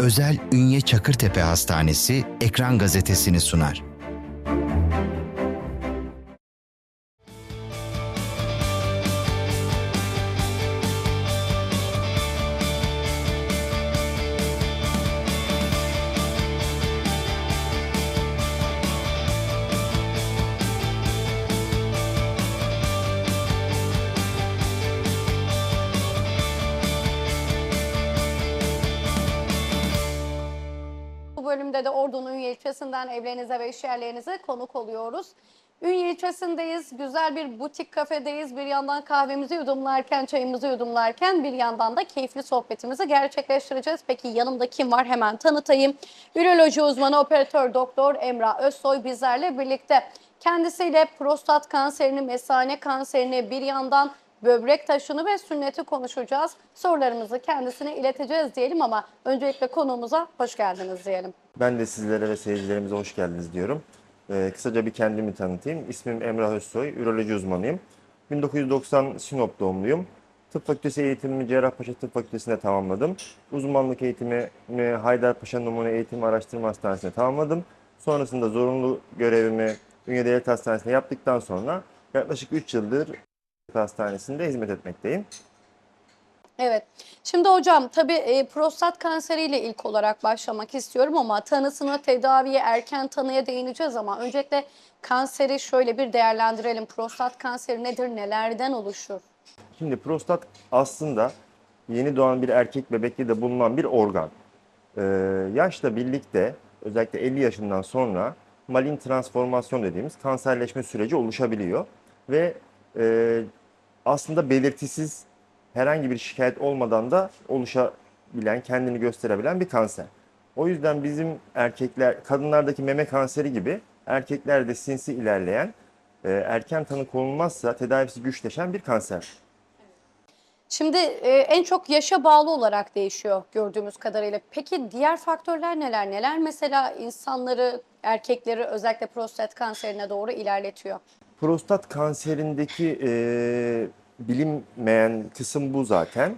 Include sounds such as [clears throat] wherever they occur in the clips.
Özel Ünye Çakırtepe Hastanesi Ekran Gazetesini sunar. Yerlerinize konuk oluyoruz. Ünye ilçesindeyiz. Güzel bir butik kafedeyiz. Bir yandan kahvemizi yudumlarken, çayımızı yudumlarken bir yandan da keyifli sohbetimizi gerçekleştireceğiz. Peki yanımda kim var? Hemen tanıtayım. Üroloji uzmanı operatör doktor Emrah Özsoy bizlerle birlikte. Kendisiyle prostat kanserini, mesane kanserini bir yandan böbrek taşını ve sünneti konuşacağız. Sorularımızı kendisine ileteceğiz diyelim ama öncelikle konuğumuza hoş geldiniz diyelim. Ben de sizlere ve seyircilerimize hoş geldiniz diyorum. Ee, kısaca bir kendimi tanıtayım. İsmim Emrah Özsoy, üroloji uzmanıyım. 1990 Sinop doğumluyum. Tıp fakültesi eğitimimi Cerrahpaşa Tıp Fakültesi'nde tamamladım. Uzmanlık eğitimimi Haydarpaşa Numune Eğitim Araştırma Hastanesi'nde tamamladım. Sonrasında zorunlu görevimi Ünye Devlet Hastanesi'nde yaptıktan sonra yaklaşık 3 yıldır hastanesinde hizmet etmekteyim. Evet. Şimdi hocam tabii e, prostat kanseriyle ilk olarak başlamak istiyorum ama tanısına, tedaviye, erken tanıya değineceğiz ama öncelikle kanseri şöyle bir değerlendirelim. Prostat kanseri nedir, nelerden oluşur? Şimdi prostat aslında yeni doğan bir erkek bebekte de bulunan bir organ. Ee, yaşla birlikte özellikle 50 yaşından sonra malin transformasyon dediğimiz kanserleşme süreci oluşabiliyor. Ve e, aslında belirtisiz herhangi bir şikayet olmadan da oluşabilen, kendini gösterebilen bir kanser. O yüzden bizim erkekler, kadınlardaki meme kanseri gibi erkeklerde sinsi ilerleyen, e, erken tanı konulmazsa tedavisi güçleşen bir kanser. Şimdi e, en çok yaşa bağlı olarak değişiyor gördüğümüz kadarıyla. Peki diğer faktörler neler? Neler mesela insanları, erkekleri özellikle prostat kanserine doğru ilerletiyor? Prostat kanserindeki e, bilinmeyen kısım bu zaten.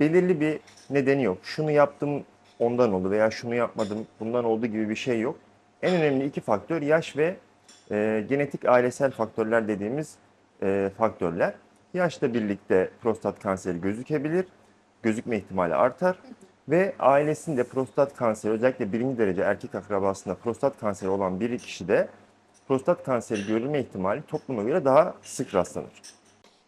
Belirli bir nedeni yok. Şunu yaptım ondan oldu veya şunu yapmadım bundan oldu gibi bir şey yok. En önemli iki faktör yaş ve e, genetik ailesel faktörler dediğimiz e, faktörler. Yaşla birlikte prostat kanseri gözükebilir, gözükme ihtimali artar ve ailesinde prostat kanseri özellikle birinci derece erkek akrabasında prostat kanseri olan bir kişide prostat kanseri görülme ihtimali topluma göre daha sık rastlanır.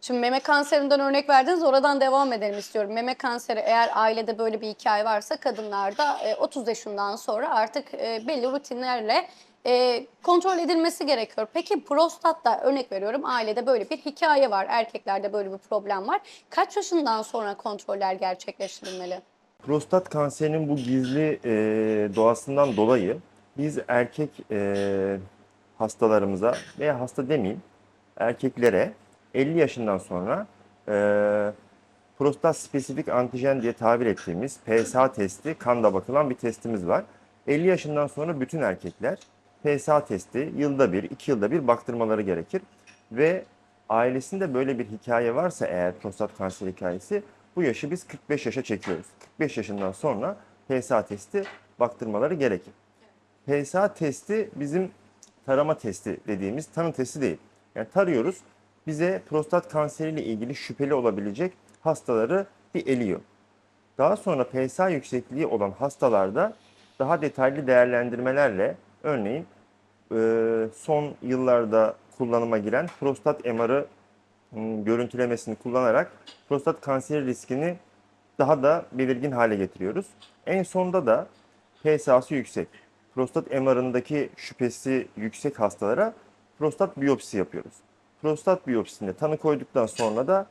Şimdi meme kanserinden örnek verdiniz. Oradan devam edelim istiyorum. Meme kanseri eğer ailede böyle bir hikaye varsa kadınlarda e, 30 yaşından sonra artık e, belli rutinlerle e, kontrol edilmesi gerekiyor. Peki prostatta örnek veriyorum ailede böyle bir hikaye var. Erkeklerde böyle bir problem var. Kaç yaşından sonra kontroller gerçekleştirilmeli? Prostat kanserinin bu gizli e, doğasından dolayı biz erkek e, hastalarımıza veya hasta demeyeyim erkeklere 50 yaşından sonra e, prostat spesifik antijen diye tabir ettiğimiz PSA testi kanda bakılan bir testimiz var. 50 yaşından sonra bütün erkekler PSA testi yılda bir, iki yılda bir baktırmaları gerekir. Ve ailesinde böyle bir hikaye varsa eğer prostat kanseri hikayesi bu yaşı biz 45 yaşa çekiyoruz. 45 yaşından sonra PSA testi baktırmaları gerekir. PSA testi bizim tarama testi dediğimiz tanı testi değil. Yani tarıyoruz bize prostat kanseriyle ilgili şüpheli olabilecek hastaları bir eliyor. Daha sonra PSA yüksekliği olan hastalarda daha detaylı değerlendirmelerle örneğin e, son yıllarda kullanıma giren prostat MR'ı görüntülemesini kullanarak prostat kanseri riskini daha da belirgin hale getiriyoruz. En sonda da PSA'sı yüksek. Prostat MR'ındaki şüphesi yüksek hastalara prostat biyopsi yapıyoruz. Prostat biyopsisinde tanı koyduktan sonra da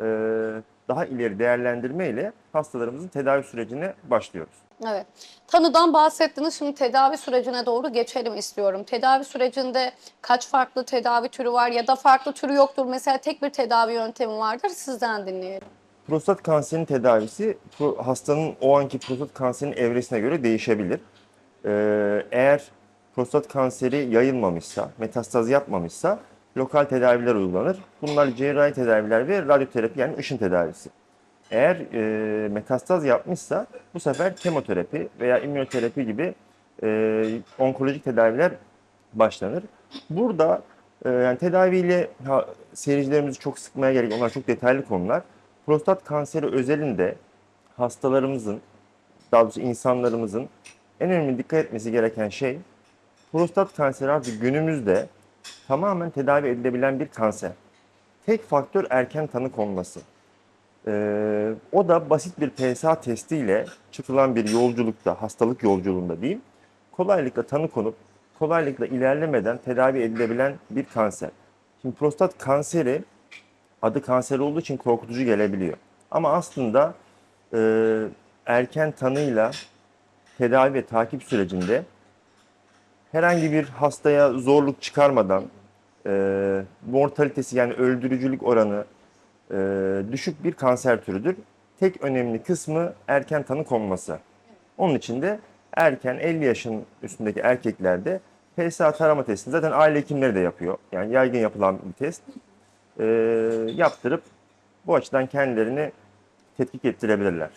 e, daha ileri değerlendirme ile hastalarımızın tedavi sürecine başlıyoruz. Evet. Tanıdan bahsettiniz. Şimdi tedavi sürecine doğru geçelim istiyorum. Tedavi sürecinde kaç farklı tedavi türü var ya da farklı türü yoktur. Mesela tek bir tedavi yöntemi vardır. Sizden dinleyelim. Prostat kanserinin tedavisi hastanın o anki prostat kanserinin evresine göre değişebilir. Ee, eğer prostat kanseri yayılmamışsa, metastaz yapmamışsa lokal tedaviler uygulanır. Bunlar cerrahi tedaviler ve radyoterapi yani ışın tedavisi. Eğer e, metastaz yapmışsa bu sefer kemoterapi veya immünoterapi gibi e, onkolojik tedaviler başlanır. Burada e, yani tedaviyle ha, seyircilerimizi çok sıkmaya gerek. Onlar çok detaylı konular. Prostat kanseri özelinde hastalarımızın, daha doğrusu insanlarımızın en önemli dikkat etmesi gereken şey prostat kanseri artık günümüzde tamamen tedavi edilebilen bir kanser. Tek faktör erken tanı konması. Ee, o da basit bir PSA testiyle çıkılan bir yolculukta, hastalık yolculuğunda diyeyim, kolaylıkla tanı konup kolaylıkla ilerlemeden tedavi edilebilen bir kanser. Şimdi prostat kanseri adı kanser olduğu için korkutucu gelebiliyor. Ama aslında e, erken tanıyla tedavi ve takip sürecinde herhangi bir hastaya zorluk çıkarmadan e, mortalitesi yani öldürücülük oranı e, düşük bir kanser türüdür. Tek önemli kısmı erken tanı konması. Onun için de erken 50 yaşın üstündeki erkeklerde PSA tarama testini zaten aile hekimleri de yapıyor. Yani yaygın yapılan bir test. E, yaptırıp bu açıdan kendilerini tetkik ettirebilirler.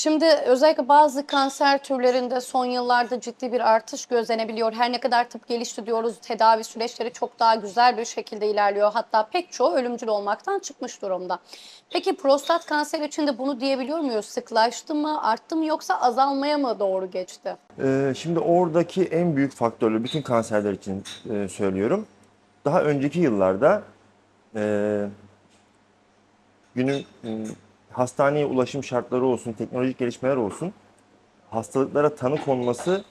Şimdi özellikle bazı kanser türlerinde son yıllarda ciddi bir artış gözlenebiliyor. Her ne kadar tıp gelişti diyoruz, tedavi süreçleri çok daha güzel bir şekilde ilerliyor. Hatta pek çoğu ölümcül olmaktan çıkmış durumda. Peki prostat kanseri için de bunu diyebiliyor muyuz? Sıklaştı mı, arttı mı yoksa azalmaya mı doğru geçti? Ee, şimdi oradaki en büyük faktörlü bütün kanserler için e, söylüyorum. Daha önceki yıllarda e, günün m, hastaneye ulaşım şartları olsun, teknolojik gelişmeler olsun, hastalıklara tanı konması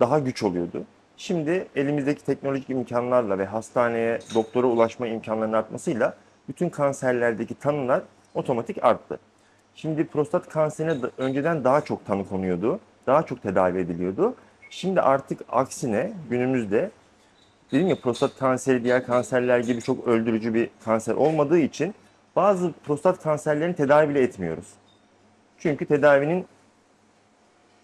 daha güç oluyordu. Şimdi elimizdeki teknolojik imkanlarla ve hastaneye, doktora ulaşma imkanlarının artmasıyla bütün kanserlerdeki tanılar otomatik arttı. Şimdi prostat kanserine önceden daha çok tanı konuyordu, daha çok tedavi ediliyordu. Şimdi artık aksine günümüzde dedim ya prostat kanseri diğer kanserler gibi çok öldürücü bir kanser olmadığı için bazı prostat kanserlerini tedavi bile etmiyoruz. Çünkü tedavinin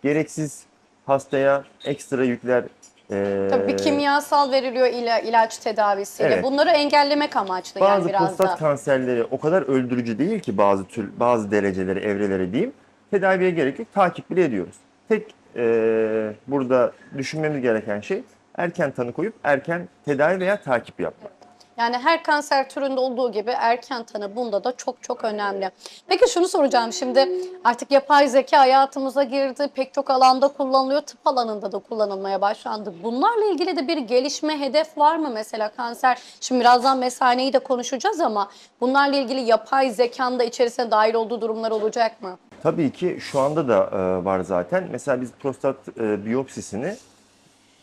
gereksiz hastaya ekstra yükler e, Tabii kimyasal veriliyor ila, ilaç tedavisiyle. Evet. Bunları engellemek amaçlı yani bazı biraz prostat da. kanserleri o kadar öldürücü değil ki bazı tür bazı dereceleri, evreleri diyeyim. Tedaviye gerek yok. Takip bile ediyoruz. Tek e, burada düşünmemiz gereken şey erken tanı koyup erken tedavi veya takip yapmak. Yani her kanser türünde olduğu gibi erken tanı bunda da çok çok önemli. Peki şunu soracağım şimdi artık yapay zeka hayatımıza girdi. Pek çok alanda kullanılıyor. Tıp alanında da kullanılmaya başlandı. Bunlarla ilgili de bir gelişme hedef var mı mesela kanser? Şimdi birazdan mesaneyi de konuşacağız ama bunlarla ilgili yapay zekanın da içerisine dahil olduğu durumlar olacak mı? Tabii ki şu anda da e, var zaten. Mesela biz prostat e, biyopsisini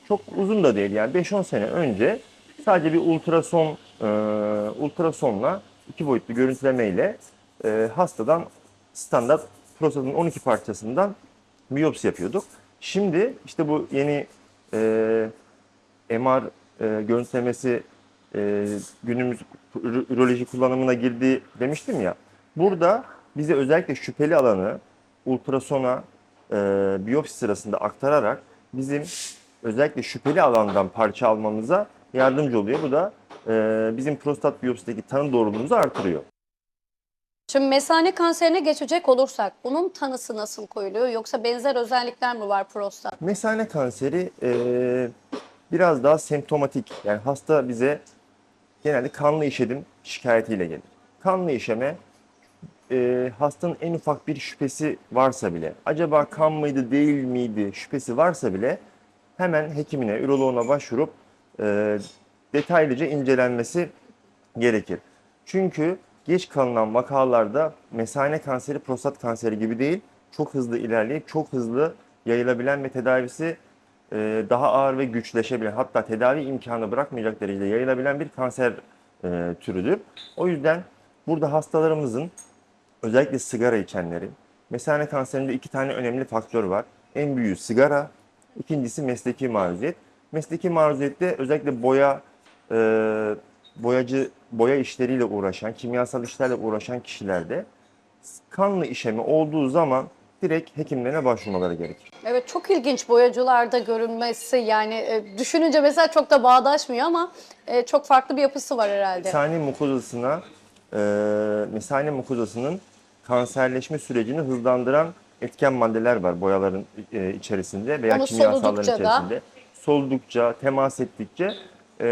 çok uzun da değil yani 5-10 sene önce sadece bir ultrason e, ultrasonla iki boyutlu görüntülemeyle e, hastadan standart prostatın 12 parçasından biyopsi yapıyorduk. Şimdi işte bu yeni e, MR e, görüntülemesi e, günümüz ür- üroloji kullanımına girdi demiştim ya. Burada bize özellikle şüpheli alanı ultrasona e, biyopsi sırasında aktararak bizim özellikle şüpheli alandan parça almamıza yardımcı oluyor. Bu da e, bizim prostat biyopsideki tanı doğruluğumuzu artırıyor. Şimdi mesane kanserine geçecek olursak bunun tanısı nasıl koyuluyor yoksa benzer özellikler mi var prostat? Mesane kanseri e, biraz daha semptomatik. Yani hasta bize genelde kanlı işedim şikayetiyle gelir. Kanlı işeme e, hastanın en ufak bir şüphesi varsa bile, acaba kan mıydı değil miydi şüphesi varsa bile hemen hekimine, üroloğuna başvurup e, detaylıca incelenmesi gerekir. Çünkü geç kalınan vakalarda mesane kanseri prostat kanseri gibi değil, çok hızlı ilerleyip çok hızlı yayılabilen ve tedavisi e, daha ağır ve güçleşebilen hatta tedavi imkanı bırakmayacak derecede yayılabilen bir kanser e, türüdür. O yüzden burada hastalarımızın özellikle sigara içenlerin mesane kanserinde iki tane önemli faktör var. En büyüğü sigara, ikincisi mesleki maruziyet. Mesleki maruziyette özellikle boya e, boyacı boya işleriyle uğraşan, kimyasal işlerle uğraşan kişilerde kanlı işemi olduğu zaman direkt hekimlerine başvurmaları gerekir. Evet çok ilginç boyacılarda görünmesi yani e, düşününce mesela çok da bağdaşmıyor ama e, çok farklı bir yapısı var herhalde. Mesane mukozasına, e, mesane mukozasının kanserleşme sürecini hızlandıran etken maddeler var boyaların e, içerisinde veya Onu kimyasalların soludukça da- içerisinde. Soldukça, temas ettikçe e,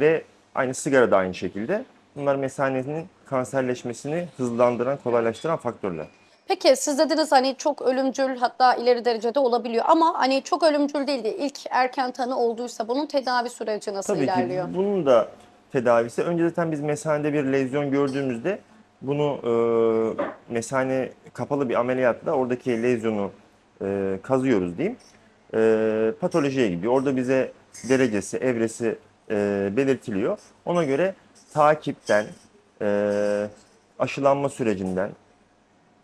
ve aynı sigara da aynı şekilde. Bunlar mesanenin kanserleşmesini hızlandıran, kolaylaştıran faktörler. Peki siz dediniz hani çok ölümcül hatta ileri derecede olabiliyor ama hani çok ölümcül değil de ilk erken tanı olduysa bunun tedavi süreci nasıl Tabii ilerliyor? ki bunun da tedavisi önce zaten biz mesanede bir lezyon gördüğümüzde bunu e, mesane kapalı bir ameliyatla oradaki lezyonu e, kazıyoruz diyeyim. E, patolojiye gidiyor. Orada bize derecesi, evresi e, belirtiliyor. Ona göre takipten, e, aşılanma sürecinden,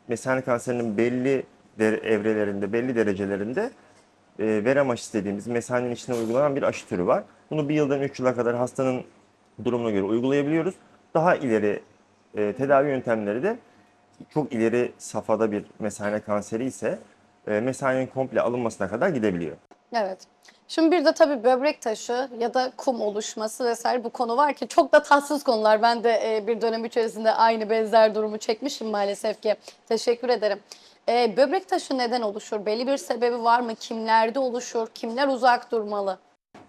mesane kanserinin belli de- evrelerinde, belli derecelerinde e, verem aşısı dediğimiz mesanenin içine uygulanan bir aşı türü var. Bunu bir yıldan 3 yıla kadar hastanın durumuna göre uygulayabiliyoruz. Daha ileri e, tedavi yöntemleri de çok ileri safhada bir mesane kanseri ise e, mesanenin komple alınmasına kadar gidebiliyor. Evet. Şimdi bir de tabii böbrek taşı ya da kum oluşması vesaire bu konu var ki çok da tatsız konular. Ben de e, bir dönem içerisinde aynı benzer durumu çekmişim maalesef ki. Teşekkür ederim. E, böbrek taşı neden oluşur? Belli bir sebebi var mı? Kimlerde oluşur? Kimler uzak durmalı?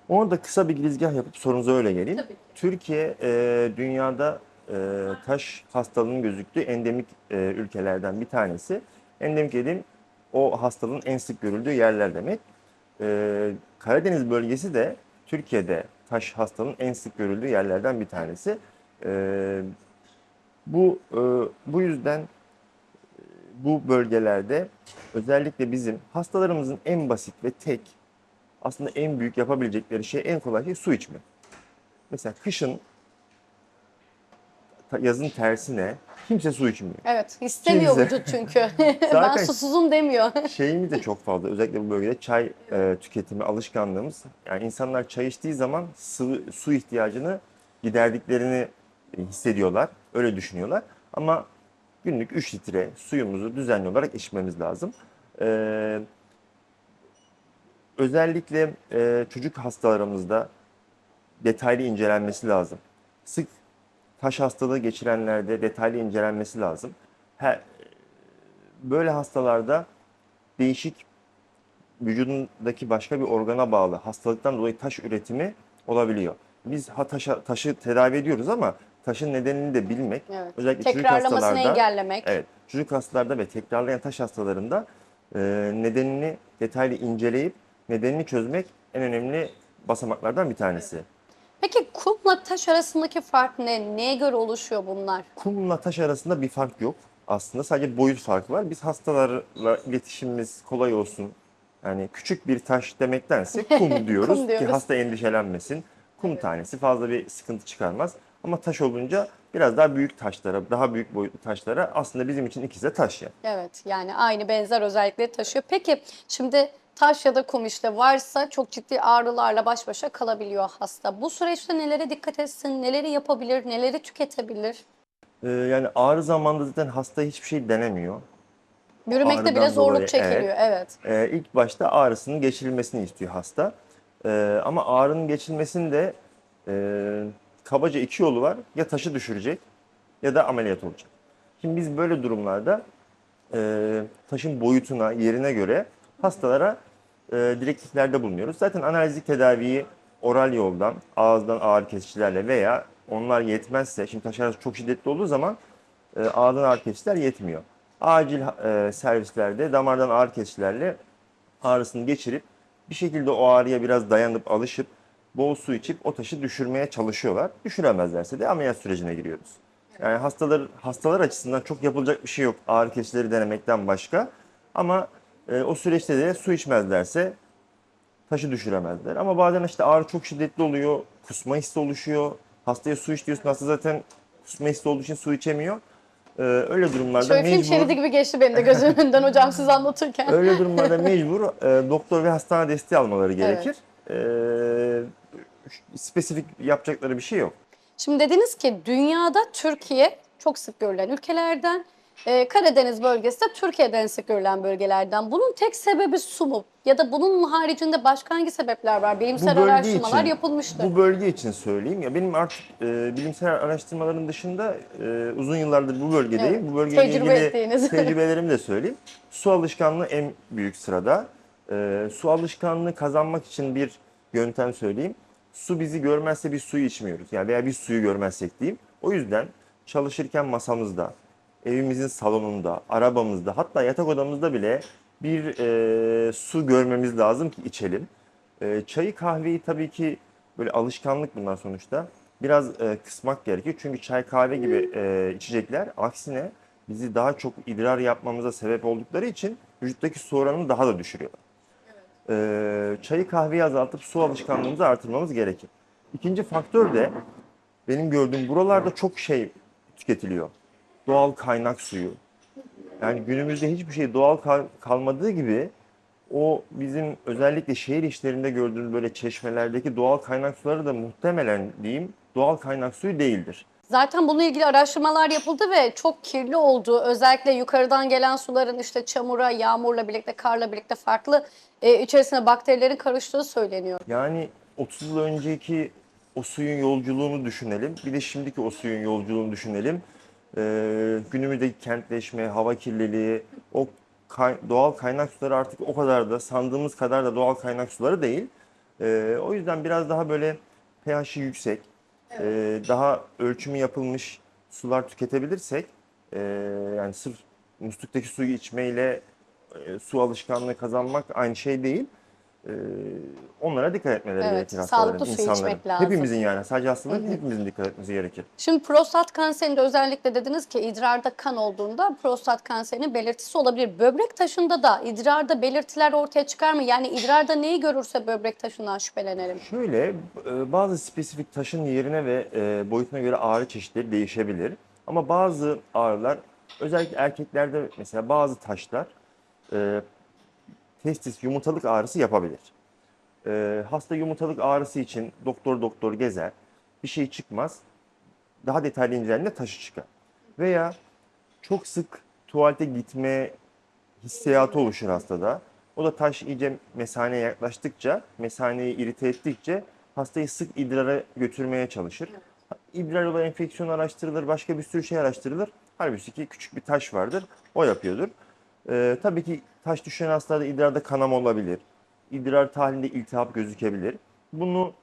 Orada kısa bir girizgah yapıp sorunuza öyle geleyim. Tabii. Türkiye e, dünyada e, taş hastalığının gözüktüğü endemik e, ülkelerden bir tanesi. Endemik dediğim o hastalığın en sık görüldüğü yerler demek. E, Karadeniz bölgesi de Türkiye'de taş hastalığının en sık görüldüğü yerlerden bir tanesi. E, bu e, bu yüzden e, bu bölgelerde özellikle bizim hastalarımızın en basit ve tek aslında en büyük yapabilecekleri şey en kolay şey su içmek. Mesela kışın yazın tersine kimse su içmiyor. Evet, istemiyor Kimse. vücut çünkü. [laughs] ben susuzum demiyor. [laughs] Şeyimiz de çok fazla özellikle bu bölgede çay e, tüketimi alışkanlığımız. Yani insanlar çay içtiği zaman sıvı su ihtiyacını giderdiklerini hissediyorlar. Öyle düşünüyorlar. Ama günlük 3 litre suyumuzu düzenli olarak içmemiz lazım. E, özellikle e, çocuk hastalarımızda detaylı incelenmesi lazım. Sık taş hastalığı geçirenlerde detaylı incelenmesi lazım. Her, böyle hastalarda değişik vücudundaki başka bir organa bağlı hastalıktan dolayı taş üretimi olabiliyor. Biz ha taşa, taşı tedavi ediyoruz ama taşın nedenini de bilmek, Evet. özellikle çocuk hastalarda, engellemek. evet, çocuk hastalarda ve tekrarlayan taş hastalarında e, nedenini detaylı inceleyip nedenini çözmek en önemli basamaklardan bir tanesi. Peki kumla taş arasındaki fark ne? Neye göre oluşuyor bunlar? Kumla taş arasında bir fark yok. Aslında sadece boyut farkı var. Biz hastalarla iletişimimiz kolay olsun. Yani küçük bir taş demektense [laughs] kum diyoruz, Kum diyoruz. ki hasta endişelenmesin. Kum tanesi fazla bir sıkıntı çıkarmaz. Ama taş olunca biraz daha büyük taşlara, daha büyük boyutlu taşlara aslında bizim için ikisi de taş yani. Evet yani aynı benzer özellikleri taşıyor. Peki şimdi taş ya da kum işte varsa çok ciddi ağrılarla baş başa kalabiliyor hasta. Bu süreçte nelere dikkat etsin, neleri yapabilir, neleri tüketebilir? Ee, yani ağrı zamanında zaten hasta hiçbir şey denemiyor. Yürümekte bile Ağrıdan zorluk dolayı, çekiliyor. Evet. Ee, ilk başta ağrısının geçirilmesini istiyor hasta. Ee, ama ağrının geçilmesinin de e, kabaca iki yolu var. Ya taşı düşürecek ya da ameliyat olacak. Şimdi biz böyle durumlarda e, taşın boyutuna, yerine göre hastalara e, direktiflerde bulunuyoruz. Zaten analizik tedaviyi oral yoldan, ağızdan ağrı kesicilerle veya onlar yetmezse, şimdi taş ağrısı çok şiddetli olduğu zaman e, ağızdan ağrı kesiciler yetmiyor. Acil e, servislerde damardan ağrı kesicilerle ağrısını geçirip bir şekilde o ağrıya biraz dayanıp alışıp bol su içip o taşı düşürmeye çalışıyorlar. Düşüremezlerse de ameliyat sürecine giriyoruz. Yani hastalar hastalar açısından çok yapılacak bir şey yok ağrı kesicileri denemekten başka. Ama e, o süreçte de su içmezlerse taşı düşüremezler. Ama bazen işte ağrı çok şiddetli oluyor, kusma hissi oluşuyor. Hastaya su iç diyorsun, hasta zaten kusma hissi olduğu için su içemiyor. Ee, öyle durumlarda Şöyle film mecbur, şeridi gibi geçti benim de gözümün önünden hocam siz anlatırken. [laughs] öyle durumlarda mecbur e, doktor ve hastane desteği almaları gerekir. Ee, spesifik yapacakları bir şey yok. Şimdi dediniz ki dünyada Türkiye çok sık görülen ülkelerden Ee, Karadeniz bölgesi de Türkiye'de en sık görülen bölgelerden. Bunun tek sebebi su mu? Ya da bunun haricinde başka hangi sebepler var? Bilimsel bölge araştırmalar için- yapılmıştır. Bu bölge için söyleyeyim ya benim artık e, bilimsel araştırmaların dışında e, uzun yıllardır bu bölgedeyim. Evet, Bu bölgeyle tecrübe ilgili ettiğiniz. [laughs] tecrübelerimi de söyleyeyim. Su alışkanlığı en büyük sırada. E, su alışkanlığı kazanmak için bir yöntem söyleyeyim. Su bizi görmezse biz suyu içmiyoruz. Yani veya biz suyu görmezsek diyeyim. O yüzden çalışırken masamızda, evimizin salonunda, arabamızda hatta yatak odamızda bile bir e, su görmemiz lazım ki içelim. E, çayı kahveyi tabii ki böyle alışkanlık bunlar sonuçta. Biraz e, kısmak gerekiyor. Çünkü çay kahve gibi e, içecekler aksine bizi daha çok idrar yapmamıza sebep oldukları için vücuttaki su oranını daha da düşürüyorlar. E, çayı kahveyi azaltıp su alışkanlığımızı artırmamız gerekir. İkinci faktör de benim gördüğüm buralarda çok şey tüketiliyor. Doğal kaynak suyu. Yani günümüzde hiçbir şey doğal kal- kalmadığı gibi o bizim özellikle şehir işlerinde gördüğümüz böyle çeşmelerdeki doğal kaynak suları da muhtemelen diyeyim doğal kaynak suyu değildir. Zaten bununla ilgili araştırmalar yapıldı ve çok kirli olduğu, özellikle yukarıdan gelen suların işte çamura, yağmurla birlikte, karla birlikte farklı e, içerisine bakterilerin karıştığı söyleniyor. Yani 30 yıl önceki o suyun yolculuğunu düşünelim. Bir de şimdiki o suyun yolculuğunu düşünelim. Ee, günümüzdeki kentleşme, hava kirliliği, o kay- doğal kaynak suları artık o kadar da sandığımız kadar da doğal kaynak suları değil. Ee, o yüzden biraz daha böyle pH'i yüksek, e, daha ölçümü yapılmış sular tüketebilirsek, e, yani sırf musluktaki suyu içmeyle e, su alışkanlığı kazanmak aynı şey değil. Ee, onlara dikkat etmeleri Evet, gerekir sağlıklı hastaların, su insanların. içmek lazım. Hepimizin yani sadece hastaların değil, hepimizin dikkat etmesi gerekir. Şimdi prostat kanserinde özellikle dediniz ki idrarda kan olduğunda prostat kanserinin belirtisi olabilir. Böbrek taşında da idrarda belirtiler ortaya çıkar mı? Yani idrarda neyi görürse böbrek taşından şüphelenelim. Şöyle e, bazı spesifik taşın yerine ve e, boyutuna göre ağrı çeşitleri değişebilir. Ama bazı ağrılar özellikle erkeklerde mesela bazı taşlar e, testis yumurtalık ağrısı yapabilir. E, hasta yumurtalık ağrısı için doktor doktor gezer. Bir şey çıkmaz. Daha detaylı incelendiğinde taşı çıkar. Veya çok sık tuvalete gitme hissiyatı oluşur hastada. O da taş iyice mesaneye yaklaştıkça, mesaneyi irite ettikçe hastayı sık idrara götürmeye çalışır. İdrar yolu enfeksiyon araştırılır, başka bir sürü şey araştırılır. Halbuki küçük bir taş vardır, o yapıyordur. Ee, tabii ki taş düşen hastalarda idrarda kanama olabilir. İdrar tahlilinde iltihap gözükebilir. Bunu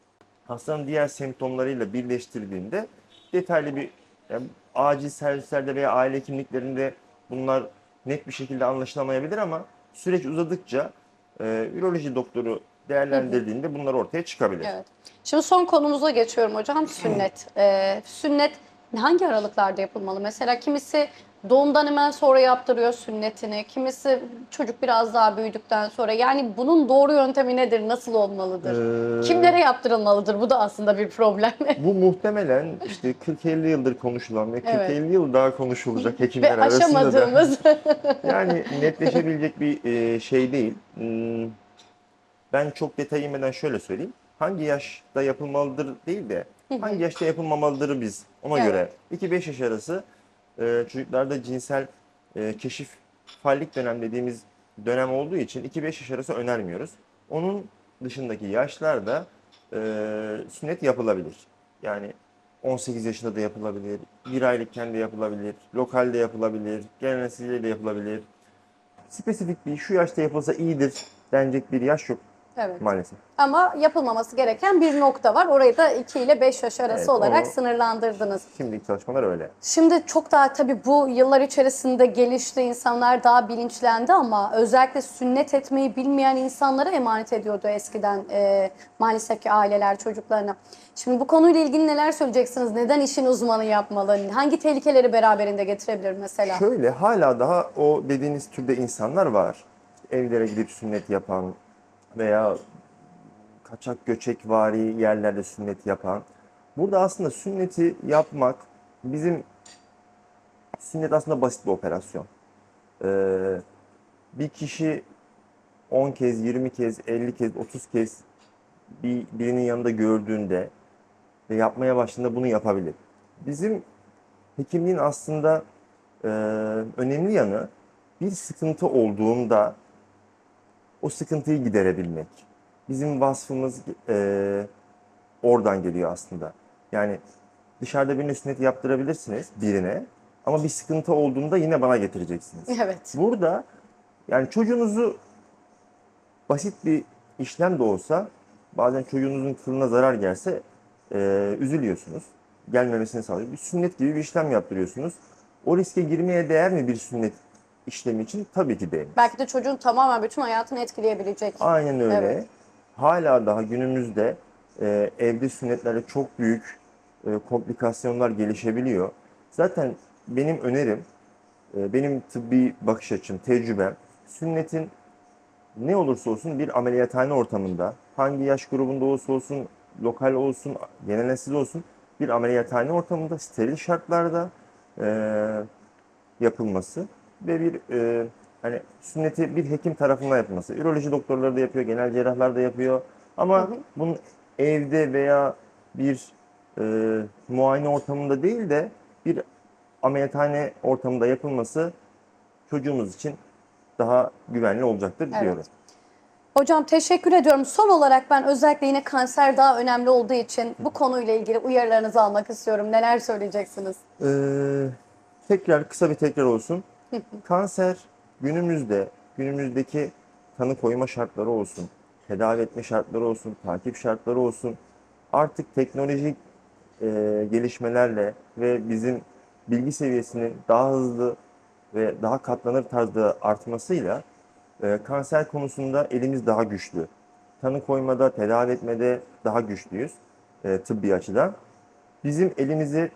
hastanın diğer semptomlarıyla birleştirdiğinde detaylı bir yani acil servislerde veya aile hekimliklerinde bunlar net bir şekilde anlaşılamayabilir ama süreç uzadıkça e, üroloji doktoru değerlendirdiğinde bunlar ortaya çıkabilir. Evet. Şimdi son konumuza geçiyorum hocam. Sünnet. Ee, [clears throat] sünnet hangi aralıklarda yapılmalı? Mesela kimisi doğumdan hemen sonra yaptırıyor sünnetini. Kimisi çocuk biraz daha büyüdükten sonra. Yani bunun doğru yöntemi nedir? Nasıl olmalıdır? Ee, Kimlere yaptırılmalıdır? Bu da aslında bir problem. [laughs] Bu muhtemelen işte 40-50 yıldır konuşulan ve 40-50 Evet. yıl daha konuşulacak Ve hekimler arasında da aşamadığımız. [laughs] yani netleşebilecek bir e, şey değil. Hmm, Ben çok detay inmeden şöyle söyleyeyim. Hangi yaşta yapılmalıdır değil de hangi yaşta yapılmamalıdır biz ona Evet. göre. 2-5 yaş arası e, çocuklarda cinsel e, keşif fallik dönem dediğimiz dönem olduğu için 2-5 yaş arası önermiyoruz. Onun dışındaki yaşlarda e, sünnet yapılabilir. Yani 18 yaşında da yapılabilir, bir aylıkken de yapılabilir, lokalde yapılabilir, geleneksel de yapılabilir. Spesifik bir şu yaşta yapılsa iyidir denecek bir yaş yok evet. maalesef. Ama yapılmaması gereken bir nokta var. Orayı da 2 ile 5 yaş arası Evet, olarak onu- sınırlandırdınız. Şimdiki çalışmalar öyle. Şimdi çok daha tabii bu yıllar içerisinde gelişti, insanlar daha bilinçlendi ama özellikle sünnet etmeyi bilmeyen insanlara emanet ediyordu eskiden e, maalesef ki aileler çocuklarına. Şimdi bu konuyla ilgili neler söyleyeceksiniz? Neden işin uzmanı yapmalı? Hangi tehlikeleri beraberinde getirebilir mesela? Şöyle hala daha o dediğiniz türde insanlar var. Evlere gidip sünnet yapan veya kaçak göçek vari yerlerde sünnet yapan. Burada aslında sünneti yapmak bizim sünnet aslında basit bir operasyon. Ee, bir kişi 10 kez, 20 kez, 50 kez, 30 kez bir birinin yanında gördüğünde ve yapmaya başladığında bunu yapabilir. Bizim hekimliğin aslında e, önemli yanı bir sıkıntı olduğunda o sıkıntıyı giderebilmek. Bizim vasfımız e, oradan geliyor aslında. Yani dışarıda birine sünnet yaptırabilirsiniz birine ama bir sıkıntı olduğunda yine bana getireceksiniz. [laughs] Evet. Burada yani çocuğunuzu basit bir işlem de olsa bazen çocuğunuzun kılına zarar gelse e, üzülüyorsunuz. Gelmemesini sağlıyor. Bir sünnet gibi bir işlem yaptırıyorsunuz. O riske girmeye değer mi bir sünnet işlemi için? Tabii ki değil. Belki de çocuğun tamamen bütün hayatını etkileyebilecek. Aynen öyle. Evet. Hala daha günümüzde e, evde sünnetlerde çok büyük e, komplikasyonlar gelişebiliyor. Zaten benim önerim, e, benim tıbbi bakış açım, tecrübem, sünnetin ne olursa olsun bir ameliyathane ortamında, hangi yaş grubunda olursa olsun, lokal olsun, genel nesil olsun, bir ameliyathane ortamında, steril şartlarda e, yapılması ve bir e, hani sünneti bir hekim tarafından yapılması. Üroloji doktorları da yapıyor, genel cerrahlar da yapıyor. Ama bunun evde veya bir e, muayene ortamında değil de bir ameliyathane ortamında yapılması çocuğumuz için daha güvenli olacaktır Evet. diyorum. Hocam teşekkür ediyorum. Son olarak ben özellikle yine kanser daha önemli olduğu için bu konuyla ilgili uyarılarınızı almak istiyorum. Neler söyleyeceksiniz? Ee, tekrar kısa bir tekrar olsun. Kanser günümüzde, günümüzdeki tanı koyma şartları olsun, tedavi etme şartları olsun, takip şartları olsun. Artık teknolojik e, gelişmelerle ve bizim bilgi seviyesinin daha hızlı ve daha katlanır tarzda artmasıyla e, kanser konusunda elimiz daha güçlü. Tanı koymada, tedavi etmede daha güçlüyüz e, tıbbi açıdan. Bizim elimizi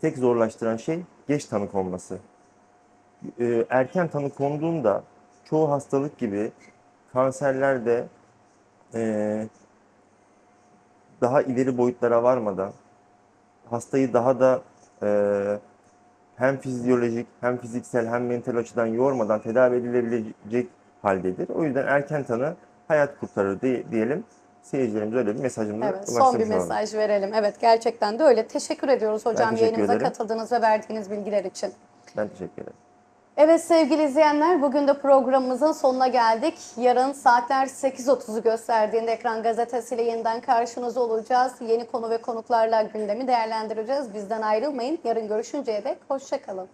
tek zorlaştıran şey geç tanı konması. Ee, erken tanı konduğunda çoğu hastalık gibi kanserler de ee, daha ileri boyutlara varmadan hastayı daha da ee, hem fizyolojik hem fiziksel hem mental açıdan yormadan tedavi edilebilecek haldedir. O yüzden erken tanı hayat kurtarır diye- diyelim. Seyircilerimize öyle bir mesajımı Evet, son bir olalım. mesaj verelim. Evet, gerçekten de öyle. Teşekkür ediyoruz hocam teşekkür yayınımıza ederim. katıldığınız ve verdiğiniz bilgiler için. Ben teşekkür ederim. Evet sevgili izleyenler bugün de programımızın sonuna geldik. Yarın saatler 8.30'u gösterdiğinde Ekran Gazetesi'yle yeniden karşınızda olacağız. Yeni konu ve konuklarla gündemi değerlendireceğiz. Bizden ayrılmayın. Yarın görüşünceye dek hoşçakalın.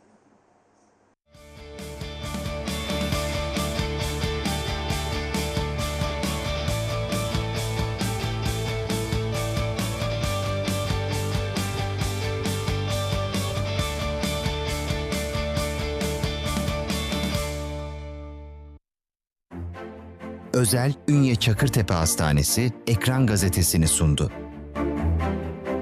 Özel Ünye Çakırtepe Hastanesi Ekran Gazetesi'ni sundu.